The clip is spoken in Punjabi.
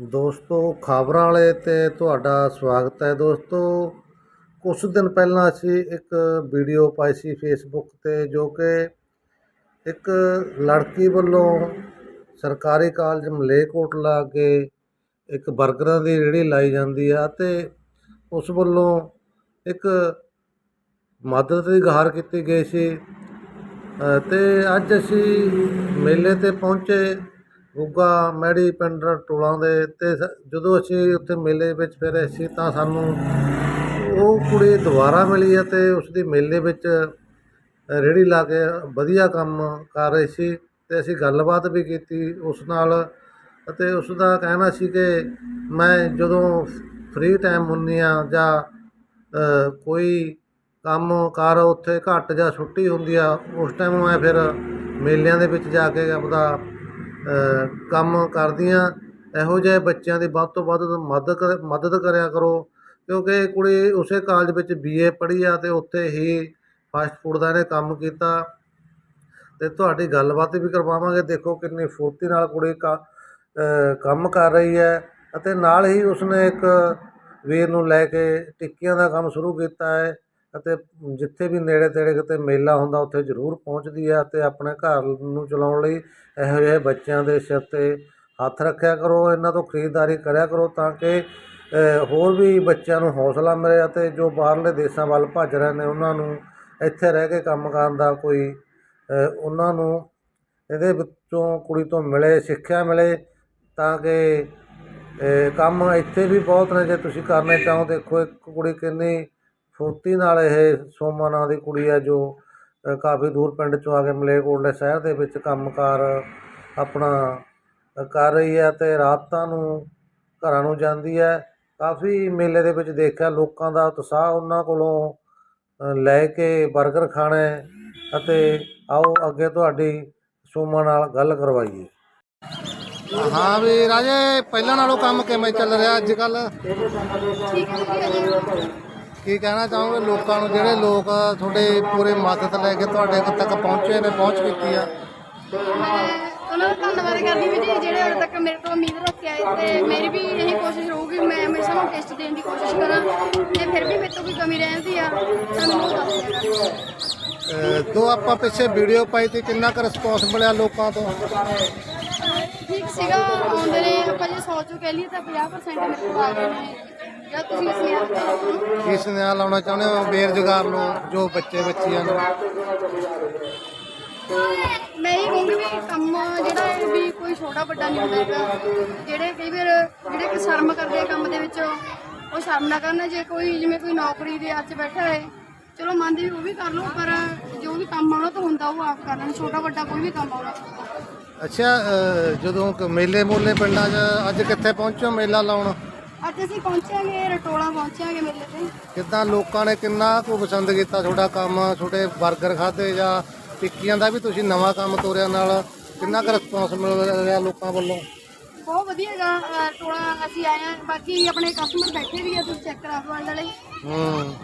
ਦੋਸਤੋ ਖਬਰਾਂ ਵਾਲੇ ਤੇ ਤੁਹਾਡਾ ਸਵਾਗਤ ਹੈ ਦੋਸਤੋ। ਕੁਝ ਦਿਨ ਪਹਿਲਾਂ ਅਸੀਂ ਇੱਕ ਵੀਡੀਓ ਪਾਈ ਸੀ ਫੇਸਬੁੱਕ ਤੇ ਜੋ ਕਿ ਇੱਕ ਲੜਕੀ ਵੱਲੋਂ ਸਰਕਾਰੀ ਕਾਲਜ ਮਲੇਰਕੋਟਲਾ ਕੇ ਇੱਕ ਬਰਗਰਾਂ ਦੀ ਰੇਹੜੀ ਲਾਈ ਜਾਂਦੀ ਆ ਤੇ ਉਸ ਵੱਲੋਂ ਇੱਕ ਮਦਦ ਦੀ ਗੁਹਾਰ ਕੀਤੀ ਗਈ ਸੀ। ਅ, ਤੇ ਅੱਜ ਅਸੀਂ ਮੇਲੇ ਤੇ ਪਹੁੰਚੇ। ਗੁੱਗਾ, ਮੈੜੀ ਪਿੰਡ ਟੋਲਾਂ ਦੇ ਤੇ ਸ- ਜਦੋਂ ਅਸੀਂ ਉੱਥੇ ਮੇਲੇ ਵਿੱਚ ਫਿਰ ਅਸੀਂ ਤਾਂ ਸਾਨੂੰ ਉਹ ਕੁੜੀ ਦੁਬਾਰਾ ਮਿਲੀ ਅਤੇ ਉਸ ਦੀ ਮੇਲੇ ਵਿੱਚ ਰੇਹੜੀ ਲਾ ਕੇ ਵਧੀਆ ਕੰਮ ਕਰ ਰਹੀ ਸੀ ਤੇ ਅਸੀਂ ਗੱਲਬਾਤ ਵੀ ਕੀਤੀ ਉਸ ਨਾਲ ਅਤੇ ਉਸ ਦਾ ਕਹਿਣਾ ਸੀ ਕਿ ਮੈਂ ਜਦੋਂ ਫ੍ਰੀ ਟਾਈਮ ਹੁੰਦੀ ਆ ਜਾਂ ਕੋਈ ਕੰਮ ਕਾਰ ਉੱਥੇ ਘੱਟ ਜਾਂ ਛੁੱਟੀ ਹੁੰਦੀ ਆ, ਉਸ ਟਾਈਮ ਮੈਂ ਫਿਰ ਮੇਲਿਆਂ ਦੇ ਵਿੱਚ ਜਾ ਕੇ ਆਪਦਾ ਕੰਮ ਕਰਦੀਆਂ, ਇਹੋ ਜਿਹੇ ਬੱਚਿਆਂ ਦੀ ਵੱਧ ਤੋਂ ਵੱਧ ਮਦਦ ਕਰ- ਮਦਦ ਕਰਿਆ ਕਰੋ। ਕਿਉਂਕਿ ਕੁੜੀ ਉਸੇ ਕਾਲਜ ਵਿੱਚ ਬੀਏ ਪੜ੍ਹੀ ਆ ਅਤੇ ਉੱਥੇ ਹੀ ਫਾਸਟ ਫੂਡ ਦਾ ਇਹਨੇ ਕੰਮ ਕੀਤਾ। ਅਤੇ ਤੁਹਾਡੀ ਗੱਲਬਾਤ ਵੀ ਕਰਵਾਵਾਂਗੇ। ਦੇਖੋ ਕਿੰਨੀ ਫੁਰਤੀ ਨਾਲ ਕੁੜੀ ਕਾ ਕੰਮ ਕਰ ਰਹੀ ਹੈ ਅਤੇ ਨਾਲ ਹੀ ਉਸਨੇ ਇੱਕ ਵੀਰ ਨੂੰ ਲੈ ਕੇ ਟਿੱਕੀਆਂ ਦਾ ਕੰਮ ਸ਼ੁਰੂ ਕੀਤਾ ਹੈ। ਅਤੇ ਜਿੱਥੇ ਵੀ ਨੇੜੇ ਤੇੜੇ ਕਿਤੇ ਮੇਲਾ ਹੁੰਦਾ, ਉੱਥੇ ਜ਼ਰੂਰ ਪਹੁੰਚਦੀ ਹੈ ਅਤੇ ਆਪਣੇ ਘਰ ਨੂੰ ਚਲਾਉਣ ਲਈ ਇਹੋ ਜਿਹੇ ਬੱਚਿਆਂ ਦੇ ਸਿਰ 'ਤੇ ਹੱਥ ਰੱਖਿਆ ਕਰੋ, ਇਹਨਾਂ ਤੋਂ ਖਰੀਦਦਾਰੀ ਕਰਿਆ ਕਰੋ ਤਾਂ ਕਿ ਹੋਰ ਵੀ ਬੱਚਿਆਂ ਨੂੰ ਹੌਸਲਾ ਮਿਲੇ ਅਤੇ ਜੋ ਬਾਹਰਲੇ ਦੇਸ਼ਾਂ ਵੱਲ ਭੱਜ ਰਹੇ ਨੇ, ਉਹਨਾਂ ਨੂੰ ਇੱਥੇ ਰਹਿ ਕੇ ਕੰਮ ਕਰਨ ਦਾ ਕੋਈ ਉਹਨਾਂ ਨੂੰ ਇਹਦੇ ਵਿੱਚੋਂ ਕੁੜੀ ਤੋਂ ਮਿਲੇ, ਸਿੱਖਿਆ ਮਿਲੇ ਤਾਂ ਕਿ ਕੰਮ ਇੱਥੇ ਵੀ ਬਹੁਤ ਨੇ, ਜੇ ਤੁਸੀਂ ਕਰਨੇ ਚਾਹੋ ਦੇਖੋ ਇੱਕ ਕੁੜੀ ਕਿੰਨੀ ਫੁਰਤੀ ਨਾਲ ਇਹ ਸੋਮਾ ਨਾਂ ਦੀ ਕੁੜੀ ਹੈ ਜੋ ਕਾਫੀ ਦੂਰ ਪਿੰਡ ਚੋਂ ਆ ਕੇ ਮਲੇਰਕੋਟਲੇ ਸ਼ਹਿਰ ਦੇ ਵਿੱਚ ਕੰਮਕਾਰ ਆਪਣਾ ਕਰ ਰਹੀ ਹੈ ਤੇ ਰਾਤਾਂ ਨੂੰ ਘਰਾਂ ਨੂੰ ਜਾਂਦੀ ਹੈ। ਕਾਫੀ ਮੇਲੇ ਦੇ ਵਿੱਚ ਦੇਖਿਆ ਲੋਕਾਂ ਦਾ ਉਤਸ਼ਾਹ ਉਹਨਾਂ ਕੋਲੋਂ ਲੈ ਕੇ 버ਗਰ ਖਾਣੇ ਅਤੇ ਆਓ ਅੱਗੇ ਤੁਹਾਡੀ ਸੋਮਾ ਨਾਲ ਗੱਲ ਕਰਵਾਈਏ। ਹਾਂ ਵੀ ਰਾਜੇ ਪਹਿਲਾਂ ਨਾਲੋਂ ਕੰਮ ਕਿਵੇਂ ਚੱਲ ਰਿਹਾ ਅੱਜ ਕੱਲ ਕੀ ਕਹਿਣਾ ਚਾਹੋਗੇ? ਲੋਕਾਂ ਨੂੰ ਜਿਹੜੇ ਲੋਕ ਤੁਹਾਡੇ ਪੂਰੇ ਮਦਦ ਲੈ ਕੇ ਤੁਹਾਡੇ ਤੱਕ ਪਹੁੰਚੇ ਨੇ ਪਹੁੰਚ ਕੀਤੀ ਆ? ਉਹਨਾਂ ਦਾ ਧੰਨਵਾਦ ਕਰਦੀ ਵੀ ਜੀ ਜਿਹੜੇ ਅੱਜ ਤੱਕ ਮੇਰੇ ਤੋਂ ਉਮੀਦ ਰੱਖ ਕੇ ਆਏ ਤੇ ਮੇਰੀ ਵੀ ਇਹੀ ਕੋਸ਼ਿਸ਼ ਰਹੂਗੀ ਮੈਂ ਹਮੇਸ਼ਾ ਨੂੰ ਟੈਸਟ ਦੇਣ ਦੀ ਕੋਸ਼ਿਸ਼ ਕਰਾਂ ਤੇ ਫਿਰ ਵੀ ਮੇਰੇ ਤੋਂ ਕੋਈ ਕਮੀ ਰਹਿੰਦੀ ਆ ਤਾਂ ਮੈਨੂੰ ਦੱਸ ਦਿਆ ਕਰੋ। ਅ, ਦੋ ਆਪਾਂ ਪਿੱਛੇ ਵੀਡੀਓ ਪਾਈ ਤੇ ਕਿੰਨਾ ਕੁ ਰਿਸਪੌਂਸ ਮਿਲਿਆ ਲੋਕਾਂ ਤੋਂ? ਠੀਕ ਸੀਗਾ ਆਉਂਦੇ ਨੇ ਆਪਾਂ ਜੇ 100 ਚੋਂ ਕਹਿ ਲਈਏ ਤਾਂ 50% ਮੇਰੇ ਕੋਲ ਆ ਗਏ ਨੇ। ਜਾਂ ਤੁਸੀਂ ਕੀ ਸੁਨੇਹਾ ਲਾਉਣਾ ਚਾਹੁੰਦੇ ਹੋ ਬੇਰੁਜ਼ਗਾਰ ਨੂੰ ਜੋ ਬੱਚੇ ਬੱਚੀਆਂ ਨੂੰ? ਮੈਂ ਇਹ ਕਹੂੰਗੀ ਵੀ ਕੰਮ ਜਿਹੜਾ ਹੈ ਵੀ ਕੋਈ ਛੋਟਾ ਵੱਡਾ ਨਹੀਂ ਹੁੰਦਾ ਹੈਗਾ। ਜਿਹੜੇ ਕਈ ਵਾਰ ਜਿਹੜੇ ਕਿ ਸ਼ਰਮ ਕਰਦੇ ਆ ਕੰਮ ਦੇ ਵਿੱਚ ਉਹ ਸ਼ਰਮ ਨਾ ਕਰਨ ਜੇ ਕੋਈ ਜਿਵੇਂ ਕੋਈ ਨੌਕਰੀ ਦੇ ਅੱਜ ਬੈਠਾ ਹੈ ਚਲੋ ਮੰਨਦੇ ਵੀ ਉਹ ਵੀ ਕਰ ਲਓ ਪਰ ਜੋ ਵੀ ਕੰਮ ਆਉਣਾ ਤਾਂ ਹੁੰਦਾ ਉਹ ਆਪ ਕਰ ਲੈਣ ਛੋਟਾ ਵੱਡਾ ਕੋਈ ਵੀ ਕੰਮ ਆਉਣਾ ਅੱਛਾ ਅ, ਜਦੋਂ ਕ- ਮੇਲੇ ਮੋਲੇ ਪਿੰਡਾਂ 'ਚ ਅੱਜ ਕਿੱਥੇ ਪਹੁੰਚੋ ਮੇਲਾ ਲਾਉਣ? ਅੱਜ ਅਸੀਂ ਪਹੁੰਚਾਂਗੇ ਰਟੋਲਾ ਪਹੁੰਚਾਂਗੇ ਮੇਲੇ ਤੇ। ਕਿੱਦਾਂ ਲੋਕਾਂ ਨੇ ਕਿੰਨਾ ਕੁ ਪਸੰਦ ਕੀਤਾ ਤੁਹਾਡਾ ਕੰਮ ਤੁਹਾਡੇ 버ਗਰ ਖਾਦੇ ਜਾਂ ਟਿੱਕੀਆਂ ਦਾ ਵੀ ਤੁਸੀਂ ਨਵਾਂ ਕੰਮ ਤੋਰਿਆ ਨਾਲ? ਕਿੰਨਾ ਕੁ ਰਿਸਪੌਂਸ ਮਿਲ ਰਿਹਾ ਲੋਕਾਂ ਵੱਲੋਂ? ਬਹੁਤ ਵਧੀਆ ਹੈਗਾ ਅਹ ਟੋਲਾ ਅਸੀਂ ਆਏ ਆ ਬਾਕੀ ਆਪਣੇ ਕਸਟਮਰ ਬੈਠੇ ਵੀ ਆ ਤੁਸੀਂ ਚੈੱਕ ਕਰਾ ਦੁਆਲੇ ਹੂੰ।